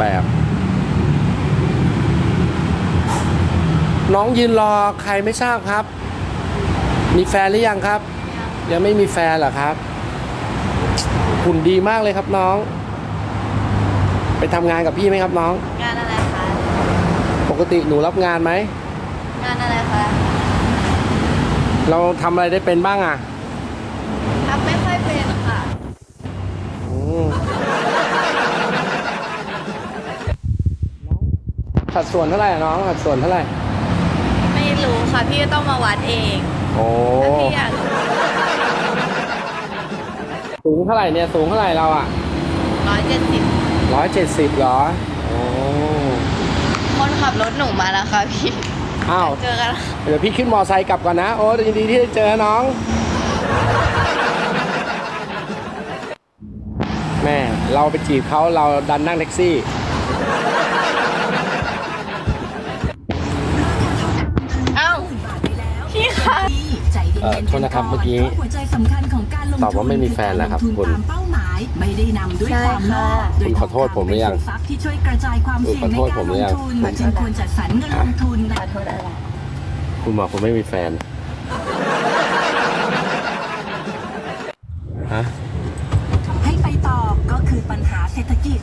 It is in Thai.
แบบ น้องยืนรอใครไม่ทราบครับ มีแฟนหรือยังครับ ยังไม่มีแฟนเหรอครับหุ่นดีมากเลยครับน้อง ไปทำงานกับพี่ไหมครับน้อง งานอะไรคะ ปกติหนูรับงานไหม งานอะไรคะ เราทำอะไรได้เป็นบ้างอะ ทำไม่ค่อยเป็นค่ะ อืม สัดส่วนเท่าไหร่อะน้องสัดส่วนเท่าไหร่ ไม่รู้ค่ะพี่ก็ต้องมาวัดเองโอ้ถ้าพี่อยากสูงเท่าไหร่เนี่ยสูงเท่าไหร่เราอะร้อยเจ็ดสิบร้อยเจ็ดสิบเหรอโอ้คนขับรถหนูมาแล้วค่ะพี่อ้าวเจอกันเดี๋ยวพี่ขึ้นมอไซค์กลับก่อนนะ โอ้ยินดีที่ได้เจอน้องแม่เราไปจีบเขาเราดันนั่งแท็กซี่ เอ่อโทษนะครับเมื่อกี้ตอบว่าไม่มีแฟนแล้วครับคุณไม่ได้นำด้วยความโลภคุณขอโทษผมหรือยังที่ช่วยกระจายความเสี่ยงในการลงทุนจึงควรจัดสรรเงินลงทุนคุณบอกคุณไม่มีแฟนฮะให้ไปต่อก็คือปัญหาเศรษฐกิจ